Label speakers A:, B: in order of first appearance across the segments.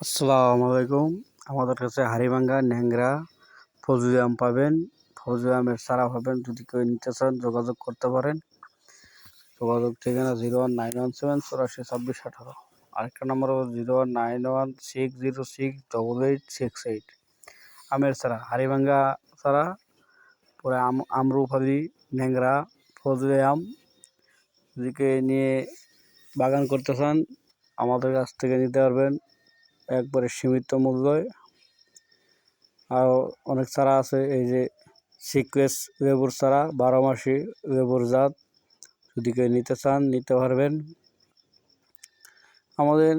A: আসসালামু আলাইকুম। আমাদের কাছে হাড়িভাঙ্গা, ন্যাংরা ফজলি আম পাবেন। ফজলি আমের চারা পাবেন। যদি কেউ নিতে চান, যোগাযোগ করতে পারেন। যোগাযোগ ঠিকানা zero one nine one seven চুরাশি ছাব্বিশ আঠারো। আরেকটা নম্বর zero one nine one six zero six double eight six eight. আমের চারা, হাড়িভাঙ্গা চারা, পরে আম আমরুফালি ন্যাংরা ফজলি আম যদি নিয়ে বাগান করতে চান, আমাদের কাছ থেকে নিতে পারবেন। একবারে সীমিত মূল্যয় আর অনেক চারা আছে, এই যে সিকুয়েস লেবুর চারা বারো মাসি লেবুর জাত। যদি কেউ নিতে চান, নিতে পারবেন। আমাদের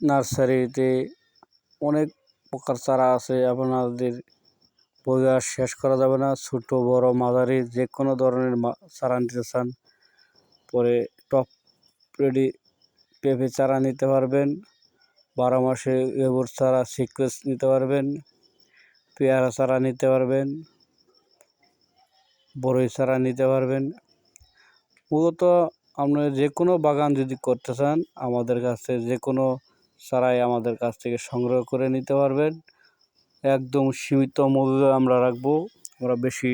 A: নার্সারিতে অনেক প্রকার চারা আছে, আপনাদের বই শেষ করা যাবে না। ছোটো, বড়, মাঝারি যে কোনো ধরনের চারা নিতে চান, পরে টপ রেডি পেঁপে চারা নিতে পারবেন। বারো মাসে লেবুর চারা সিকুয়েন্স নিতে পারবেন, পেয়ারা চারা নিতে পারবেন বড়ই চারা নিতে পারবেন। মূলত আপনার যে কোনো বাগান যদি করতে চান, আমাদের কাছে যে কোনো চারাই আমাদের কাছ থেকে সংগ্রহ করে নিতে পারবেন। একদম সীমিত মূল্য আমরা রাখব, আমরা বেশি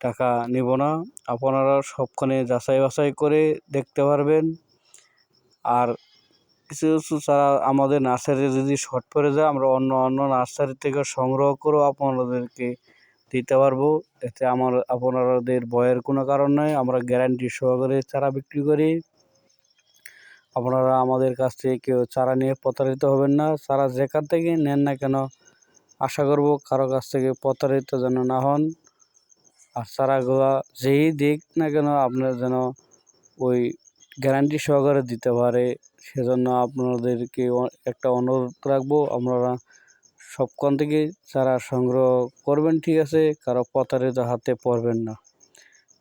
A: টাকা নেব না। আপনারা সবখানে যাচাই বাছাই করে দেখতে পারবেন। আর কিছু কিছু চারা আমাদের নার্সারি যদি শর্ট পড়ে যায়, আমরা অন্য অন্য নার্সারি থেকে সংগ্রহ করেও আপনাদেরকে দিতে পারব। এতে আমার, আপনাদের ভয়ের কোনো কারণ নয় আমরা গ্যারান্টি সহকারে চারা বিক্রি করি। আপনারা আমাদের কাছ থেকে কেউ চারা নিয়ে প্রতারিত হবেন না। চারা যেখান থেকে নেন না কেন, আশা করব কারও কাছ থেকে প্রতারিত যেন না হন। আর চারাগুলা যেই দিক না কেন, আপনার যেন ওই গ্যারান্টি সহকারে দিতে পারে। সেজন্য আপনাদেরকে একটা অনুরোধ রাখব। আপনারা সবখান থেকে চারা সংগ্রহ করবেন, ঠিক আছে? কারও প্রতারিত হাতে পড়বেন না।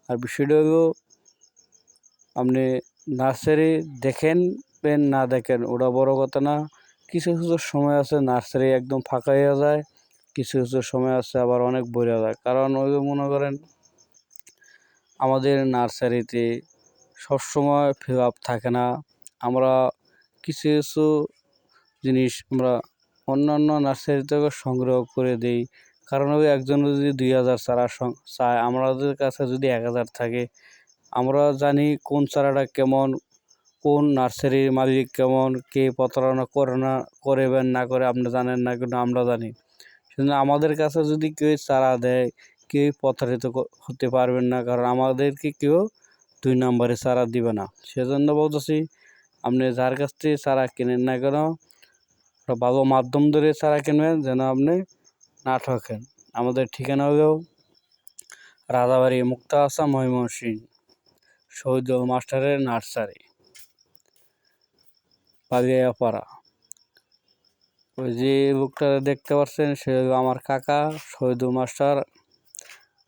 A: আর বিষয়টা হলো আপনি নার্সারি দেখেন পেন না দেখেন, ওটা বড় কথা না। কিছু কিছু সময় আছে নার্সারি একদম ফাঁকা হয়ে যায়, কিছু কিছু সময় আছে আবার অনেক বোঝা যায়। কারণ ওই মনে করেন, আমাদের নার্সারিতে সবসময় ফিল আপ থাকে না। আমরা কিছু কিছু জিনিস আমরা অন্যান্য নার্সারি থেকে সংগ্রহ করে দিই। কারণ ওই একজন যদি দুই হাজার চারা চায়, আমাদের কাছে যদি এক হাজার থাকে, আমরা জানি কোন চারাটা কেমন, কোন নার্সারির মালিক কেমন, কে প্রতারণা করে না করবেন না করে আপনি জানেন না, কিন্তু আমরা জানি। সেজন্য আমাদের কাছে যদি কেউ চারা দেয়, কেউ প্রতারিত হতে পারবেন না। কারণ আমাদেরকে কেউ দুই নম্বরে চারা দিবে না। সেজন্য বলতেছি, আপনি যার কাছ থেকে চারা কেনেন না কেন ভালো মাধ্যম ধরে চারা কিনবেন যেন আপনি না ঠকেন। আমাদের ঠিকানা হলেও রাজাবাড়ি মুক্তা আসা ময়মনসিং শহীদুল মাস্টারের নার্সারি পালিয়াপাড়া ওই যে লোকটা দেখতে পাচ্ছেন, সে আমার কাকা শহীদুল মাস্টার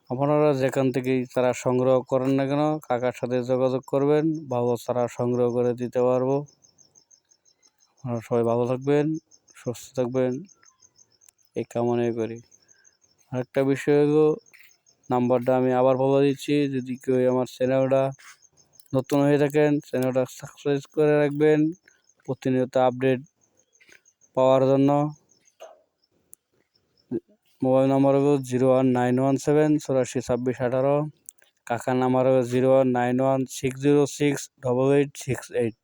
A: আপনারা যেখান থেকেই তারা সংগ্রহ করেন না কেন, কাকার সাথে যোগাযোগ করবেন, ভালো তারা সংগ্রহ করে দিতে পারব। আপনারা সবাই ভালো থাকবেন, সুস্থ থাকবেন, এই কামনাই করি। আরেকটা বিষয় হলো, নাম্বারটা আমি আবার বলে দিচ্ছি, যদি কেউ আমার চ্যানেলটা নতুন হয়ে থাকেন, চ্যানেলটা সাবস্ক্রাইব করে রাখবেন, প্রতিনিয়ত আপডেট পাওয়ার জন্য। মোবাইল নাম্বার হলো zero one nine one seven চুরাশি ছাব্বিশ আঠারো। কাকার নাম্বার হলো zero one nine one six zero six double eight six eight.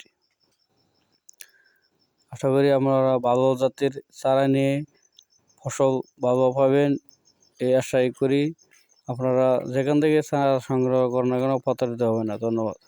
A: আশা করি আপনারা ভালো জাতের চারা নিয়ে ফসল ভালো পাবেন, এই আশাই করি। আপনারা যেখান থেকে চারা সংগ্রহ করেন না কেন প্রতারিত হবে না। ধন্যবাদ।